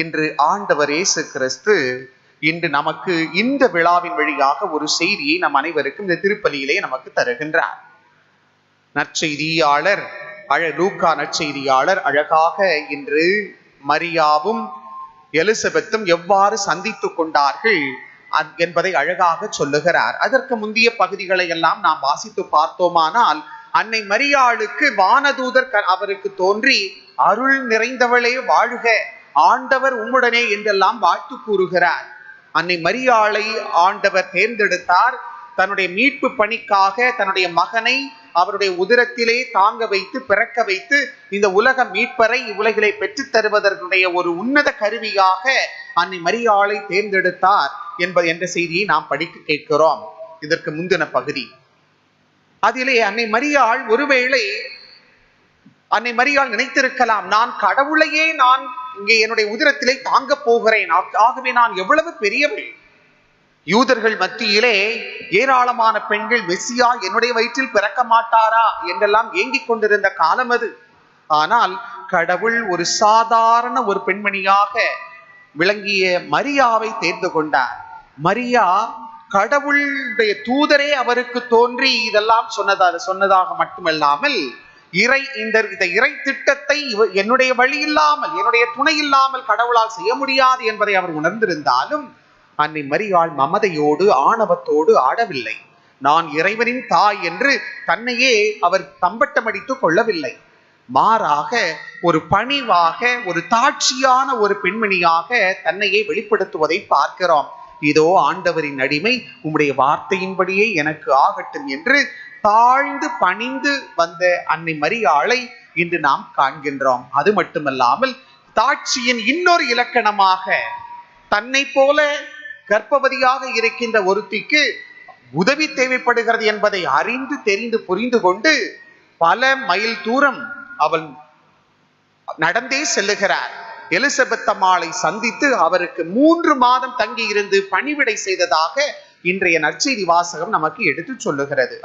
இன்று ஆண்டவர் இயேசு கிறிஸ்து இன்று நமக்கு இந்த விழாவின் வழியாக ஒரு செய்தியை நம் அனைவருக்கும் இந்த திருப்பலியிலே நமக்கு தருகின்றார். நற்செய்தியாளர் அழ லூக்கா நற்செய்தியாளர் அழகாக இன்று மரியாவும் எலிசபெத்தும் எவ்வாறு சந்தித்துக் கொண்டார்கள் என்பதை அழகாக சொல்லுகிறார். அதற்கு முந்தைய பகுதிகளை எல்லாம் நாம் வாசித்து பார்த்தோமானால் அன்னை மரியாளுக்கு வானதூதர் அவருக்கு தோன்றி அருள் நிறைந்தவளே வாழ்க. ஆண்டவர் உம்முடனே என்றெல்லாம் வாழ்த்து கூறுகிறார். அன்னை மரியாளை ஆண்டவர் தேர்ந்தெடுத்தார். தன்னுடைய மீட்பு பணிக்காக தன்னுடைய மகனை அவருடைய உதரத்திலே தாங்க வைத்து பிறக்க வைத்து இந்த உலக மீட்பரை இவ்வுலகிலே பெற்றுத் தருவதற்குடைய ஒரு உன்னத கருவியாக அன்னை மரியாளை தேர்ந்தெடுத்தார் என்பது என்ற செய்தியை நாம் படிக்க கேட்கிறோம். இதற்கு முந்தின பகுதி. அதிலே அன்னை மரியாள் ஒருவேளை அன்னை மரியாள் நினைத்திருக்கலாம் நான் கடவுளையே நான் இங்கே என்னுடைய உதிரத்திலே தாங்க போகிறேன். ஆகவே நான் எவ்வளவு பெரியவள்? யூதர்கள் மத்தியிலே ஏராளமான பெண்கள் மெஸ்ஸியா என்னுடைய வயிற்றில் பிறக்க மாட்டாரா என்றெல்லாம் ஏங்கிக் கொண்டிருந்த காலம் அது. ஆனால் கடவுள் ஒரு சாதாரண ஒரு பெண்மணியாக விளங்கிய மரியாவை தேர்ந்து கொண்டார். மரியா கடவுளுடைய தூதரே அவருக்கு தோன்றி இதெல்லாம் சொன்னதாக சொன்னதாக மட்டுமல்லாமல் இறை இந்த இந்த இறை திட்டத்தை என்னுடைய வழி இல்லாமல் என்னுடைய துணை இல்லாமல் கடவுளால் செய்ய முடியாது என்பதை அவர் உணர்ந்திருந்தாலும் அன்னை மரியாள் மமதையோடு ஆணவத்தோடு ஆடவில்லை. நான் இறைவனின் தாய் என்று தன்னையே அவர் தம்பட்டமடித்துக் கொள்ளவில்லை. மாறாக ஒரு பணிவாக ஒரு தாட்சியான ஒரு பெண்மணியாக தன்னையே வெளிப்படுத்துவதை பார்க்கிறோம். இதோ ஆண்டவரின் அடிமை உம்முடைய வார்த்தையின்படியே எனக்கு ஆகட்டும் என்று தாழ்ந்து பணிந்து வந்த அன்னை மரியாளை இன்று நாம் காண்கின்றோம். அது மட்டுமல்லாமல் தாட்சியின் இன்னொரு இலக்கணமாக தன்னை போல கர்ப்பவதியாக இருக்கின்ற ஒருத்திக்கு உதவி தேவைப்படுகிறது என்பதை அறிந்து தெரிந்து புரிந்து கொண்டு பல மைல் தூரம் அவள் நடந்தே செல்லுகிறார். எலிசபெத் அம்மாளை சந்தித்து அவருக்கு மூன்று மாதம் தங்கி இருந்து பணிவிடை செய்ததாக இன்றைய நற்செய்தி வாசகம் நமக்கு எடுத்து சொல்லுகிறது.